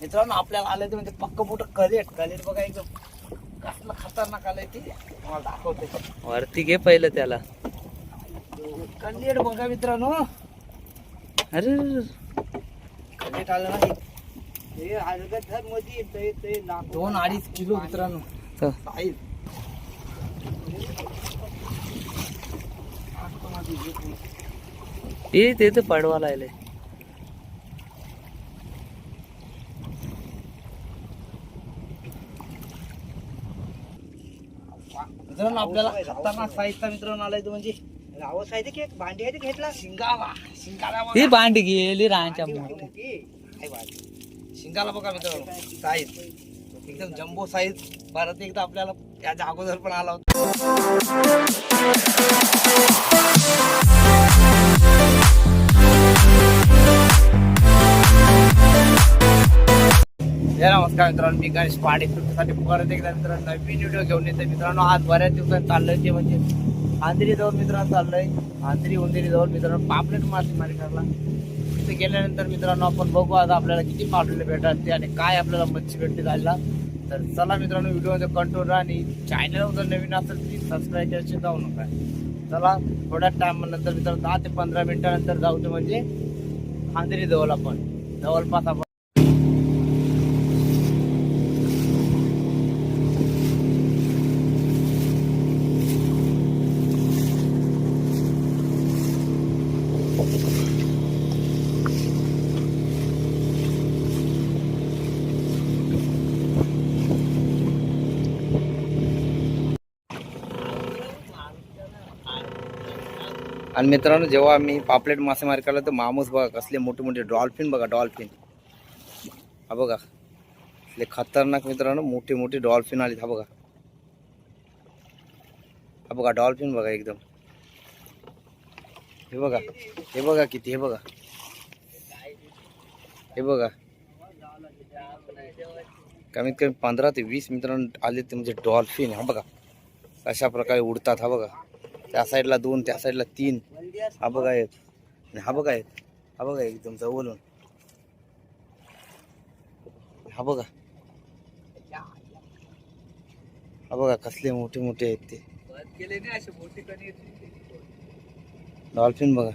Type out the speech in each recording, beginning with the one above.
मित्रांनो आपल्याला आलं ते म्हणजे पक्क मोठं कलेट. कलेट बघा एकदम कसलं खतरनाक आलंय ते. तुम्हाला दाखवते. वरती घे पहिलं त्याला. कलेट बघा मित्रांनो. अरे. कलेट आलं नाही. हे मध्ये ते ते दोन अडीच किलो मित्रांनो. तर साईज हे ते तर पडवा लागले. मित्रांनो आपल्याला खतरनाक साईजचा मित्रांनो आलाय तो म्हणजे रावस आहे ते की भांडी आहे ते घेतला. शिंगाला शिंगाला ही बघा. भांडी गेली रांच्या भांडी मोठी मोठी. आहे भांडी. शिंगाला बघा मित्रांनो साईज एकदम जम्बो साईज परत एकदा आपल्याला याच्या अगोदर पण आला होता. नमस्कार मित्रांनो मी गणेश पाडे. तुमच्यासाठी परत एकदा मित्रांनो नवीन व्हिडिओ घेऊन येते मित्रांनो आज बऱ्याच दिवसात चाललंय ते म्हणजे आंधरी जवळ मित्रांनो चाललंय. आंधरी उंदेरी जवळ मित्रांनो पापलेट मासेमारी करला तिथे गेल्यानंतर मित्रांनो आपण बघू आता आपल्याला किती पापलेट भेटतात ते आणि काय आपल्याला मच्छी भेटते जायला तर चला मित्रांनो व्हिडिओमध्ये कंट्रोल राहा आणि चॅनल जर नवीन असेल प्लीज सबस्क्राईब करायचे जाऊ नका. चला थोड्या टाइम मित्रांनो दहा ते पंधरा मिनिटानंतर जाऊ ते म्हणजे आंधरी जवळ आपण. जवळपास आपण आणि मित्रांनो जेव्हा आम्ही पापलेट मासेमारी केला तर मामूस बघा कसले मोठे मोठे डॉल्फिन बघा डॉल्फिन. हा बघा. कसले खतरनाक मित्रांनो मोठे मोठे डॉल्फिन आले हा बघा. हा बघा डॉल्फिन बघा एकदम. हे बघा. हे बघा किती हे बघा. हे बघा. कमीत कमी पंधरा ते वीस मित्रांनो आले ते म्हणजे डॉल्फिन हा बघा. अशा प्रकारे उडतात हा बघा. त्या साईडला दोन त्या साईडला तीन. हा बघा एक. आणि हा बघा एक. हा बघा एकदम जवळून. हा बघा. हा बघा कसले मोठे मोठे आहेत ते. डॉल्फिन बघा.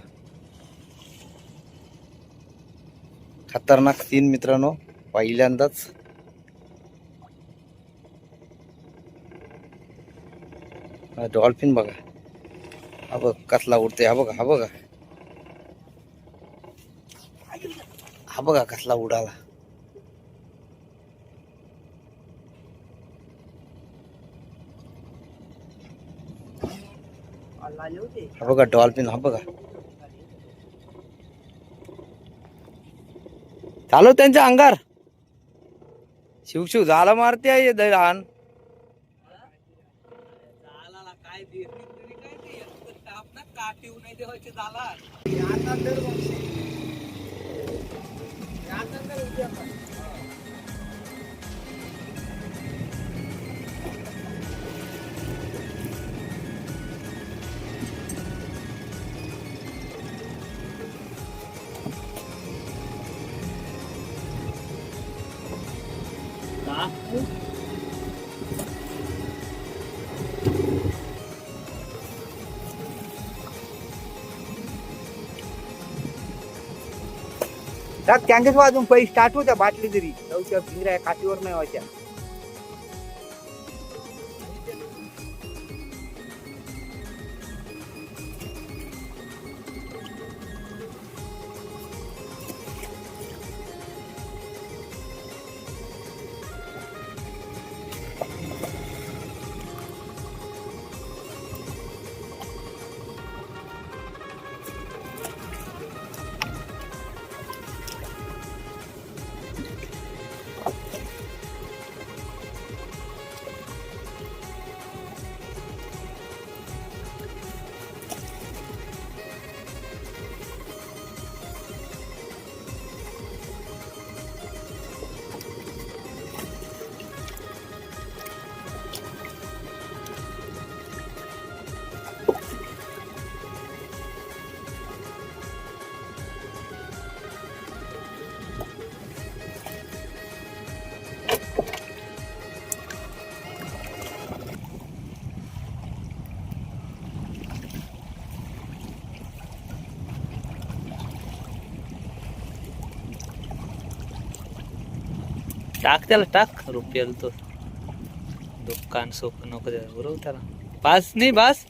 खतरनाक तीन मित्रांनो पहिल्यांदाच. डॉल्फिन बघा. हा बघ कसला उडते हा बघा हा बघा. हा बघा कसला उडाला. हा बघा डॉल्फिन हा बघा. चालू त्यांच्या अंगार. शिव झाला मारते आहे हे लहान. काय नाही झाला त्यात कॅन्गस वाजून पैसे स्टार्ट होत्या बाटली तरी. जाऊच्या भिंगऱ्या काठीवर नाही व्हायच्या. टाक त्याला टाक. रुपयाला तो. दुकान सोक नको द्या बरोबर त्याला. पास नाही बास.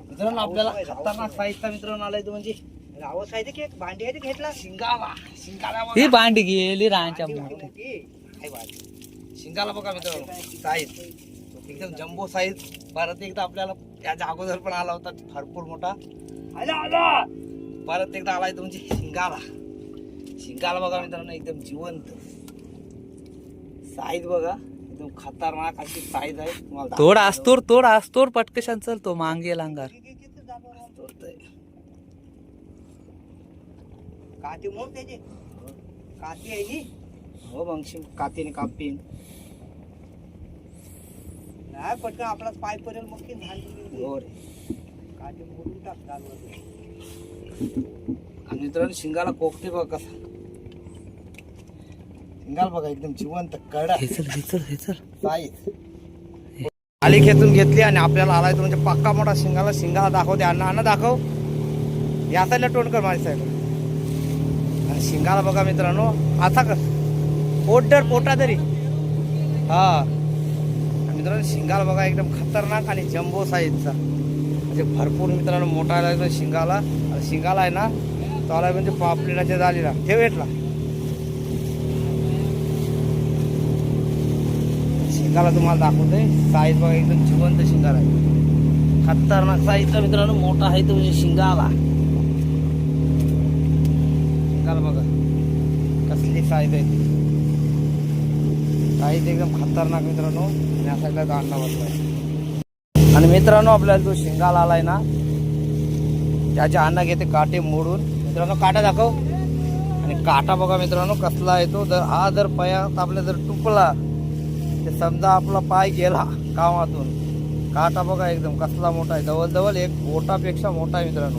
मित्रांनो आपल्याला खतरनाक साहित्य मित्रांनो आलाय तो म्हणजे. रावस भांडी आहे ते घेतला? शिंगाला शिंगाला ही बघा भांडी गेली रांच्या. शिंगाला बघा मित्रांनो. साईज एकदम जम्बो साईज परत एकदा आपल्याला त्याच्या अगोदर पण आला होता. भरपूर मोठा. आला आला. परत एकदा आलाय तो म्हणजे शिंगाला शिंगाला बघा मित्रांनो एकदम जिवंत. साईज बघा एकदम खतरनाक अशी साईज आहे. तुम्हाला तोड आस्तोर तोड आस्तोर पटकशान चल तो मांगे लांगार. काठी मोड त्याची. काठी आहे नी हो मग कातीने कापीन. नाही पटकन आपला पाय पडेल मग की भांडी हो रे. काठी मोडून टाक गालवर. आणि मित्रांनो शिंगाला कोकते बघा कसा. शिंगाला बघा एकदम जिवंत कडा साईज आली खेचून घेतली आणि आपल्याला आलाय तो म्हणजे पक्का मोठा शिंगाला. शिंगाला दाखवते अण्णा अण्णा दाखव. या साईडला टोन कर माझ्या साईडला आणि शिंगाला बघा मित्रांनो असा कर. पोटडर पोटा तरी हा. मित्रांनो शिंगाला बघा एकदम खतरनाक आणि जम्बो साईजचा म्हणजे भरपूर मित्रांनो मोठा आला शिंगाला. शिंगाला आहे ना तो म्हणजे पापलेटाच्या जालीला ठेव भेटला शिंगाला तुम्हाला दाखवतोय. साईज बघा एकदम जिवंत शिंगाला आहे. खतरनाक साईजचा मित्रांनो मोठा आहे तो म्हणजे शिंगाला. शिंगाला बघा कसली साईज आहे ती. साईज एकदम खतरनाक मित्रांनो आणि या साईडला दांडा बसलाय. आणि मित्रांनो आपल्याला जो शिंगाला आलाय ना त्याच्या अन्न घेते काटे मोडून. मित्रांनो काटा दाखव. आणि काटा बघा मित्रांनो कसला येतो जर हा जर पायात आपल्या जर टुकला तर समजा आपला पाय गेला कामातून. काटा बघा एकदम कसला मोठा आहे. जवळ जवळ एक बोटापेक्षा मोठा आहे मित्रांनो.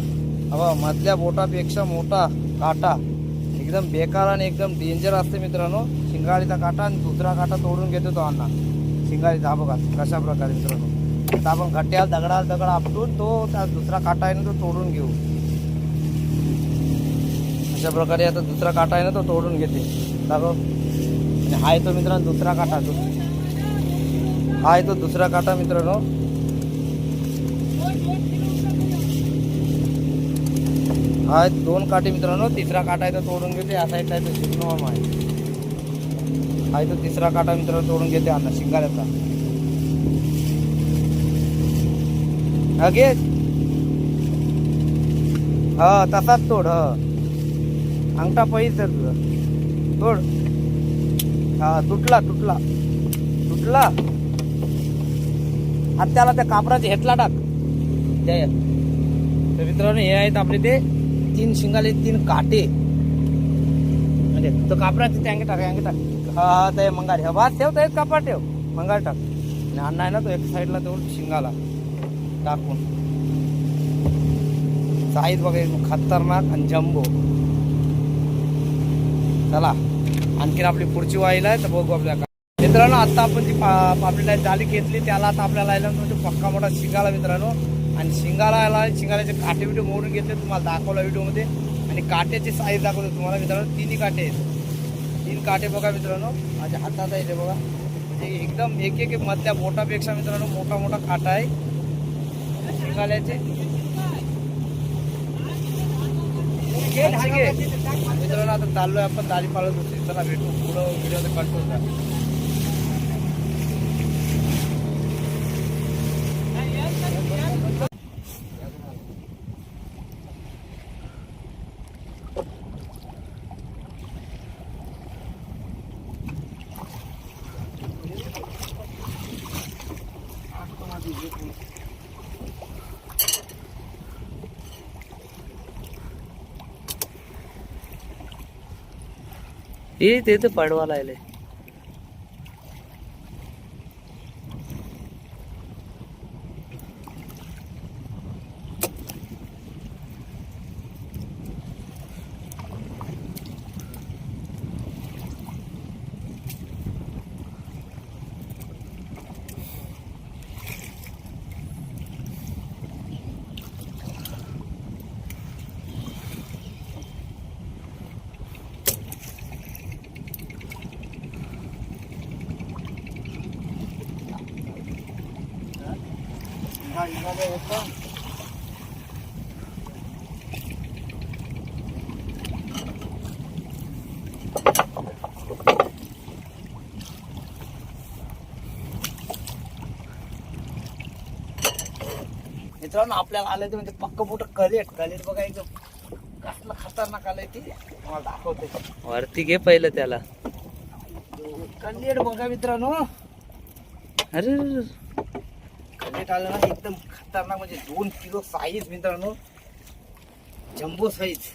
हवा मधल्या बोटापेक्षा मोठा काटा. एकदम बेकार आणि एकदम डेंजर असते मित्रांनो. शिंगाळीचा काटा आणि दुसरा काटा तोडून घेतो तो अण्णा. शिंगाळीचा हा बघा कशा प्रकारे मित्रांनो. आता आपण खड्ड्याला दगडा दगड आपटून तो त्या दुसरा काटा आहे ना तो तोडून घेऊ. अशा प्रकारे आता दुसरा काटा आहे ना तो तोडून घेते. दाखव. आणि हा आहे तो मित्रांनो दुसरा काटा. तो हा आहे तो दुसरा काटा मित्रांनो. हा आहे दोन काटे मित्रांनो. तिसरा काटा आहे तो तोडून घेते. या साईडला आहे तो शिवनोम आहे. हा तो तिसरा काटा मित्रांनो तोडून घेते आता शिंगाऱ्याचा. हा घे. हा तसाच तोड हा. अंगठा पाहिजे सर तुझा. तोड हा तुटला तुटला. तुटला. आता त्याला त्या कापराचे हेटला टाक. त्या तर मित्रांनो हे आहेत आपले ते तीन शिंगाले तीन काटे. म्हणजे तो कापराचे ते अंगे टाक अंगे टाक. हा ते मंगार. ह्या भात ठेव ते कापड ठेव. मंगार टाक. आणि अण्णा आहे ना तो एक साईडला तो शिंगाला टाकून. साईज बघा खतरनाक आणि जम्बो. चला. आणखीन आपली पुढची वाईल आहे तर बघू आपल्या का- मित्रांनो आता आपण जी पा पापलेट जाली घेतली त्याला आता आपल्याला आयला म्हणजे पक्का मोठा शिंगाला मित्रांनो. आणि शिंगाला आला शिंगाल्याचे काटे बिटे मोडून घेतले तुम्हाला दाखवला व्हिडिओमध्ये आणि काट्याची साईज दाखवतो तुम्हाला मित्रांनो तिन्ही काटे आहेत. तीन काटे बघा मित्रांनो माझ्या हातात आहे ते बघा. म्हणजे एकदम एक एक मधल्या बोटापेक्षा मित्रांनो मोठा मोठा काटा आहे. शिंगाल्याचे ठीक आहे मित्रांनो आता चाललोय आपण दारी पाळत होती. चला भेटू. पुढं व्हिडिओ कंट्रोल ये ते तर पडवा लागले. मित्रांनो आपल्याला आलं ते म्हणजे पक्क मोठं कलेट. कलेट बघा एकदम कसलं खतरनाक आलंय ते. मला दाखवते. वरती घे पहिलं त्याला. कलेट बघा मित्रांनो. अरे कलेट आलं ना एकदम खतरनाक म्हणजे दोन किलो साईज मित्रांनो. जम्बो साईज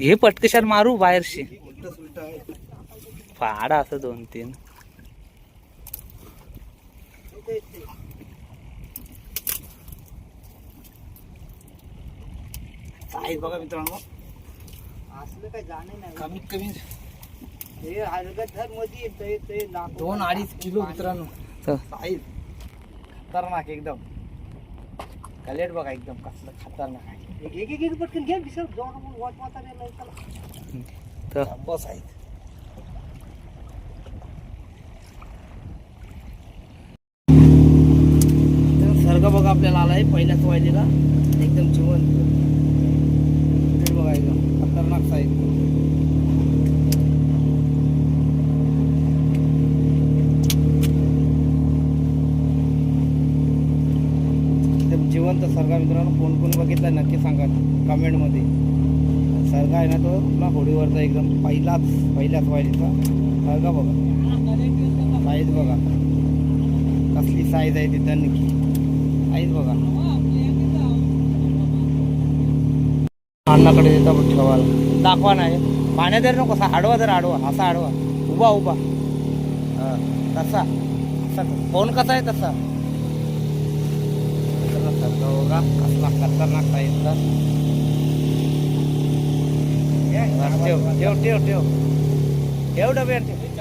हे पटकशाल मारू बाहेरशी. फाडा असं दोन तीन. साईज बघा मित्रांनो. असलं काय जाणे नाही. कमीत कमी दोन अडीच किलो मित्रांनो. तर साईज खतरनाक एकदम. कलेट बघा एकदम कसलं खतरनाक आहे. एक एक एक पटकन घे दिसत जाऊन वाट वाटा तर. जम्बो साईज सर्ग बघा आपल्याला आलाय पहिल्याच वाहिलेला एकदम जिवंत. हे बघा एकदम. खतरनाक साईज तर सरगा मित्रांनो कोण कोण बघितला नक्की सांगा कमेंटमध्ये. सरगा आहे ना तो ना होडीवरचा एकदम पहिलाच पहिल्याच वाहिलीचा सरगा बघा साईज बघा. कसली साईज आहे तिथं नक्की साईज बघा. अन्नाकडे देता पण ठेवायला. दाखवा नाही पाण्यात जर नको असा आडवा जर आडवा असा आडवा. उभा उभा. तसा. असा. फोन कसा आहे तसा? बघा कसला खतरनाक साईजचा ठेव ठेव ठेव ठेव ठेव डब्यात ठेव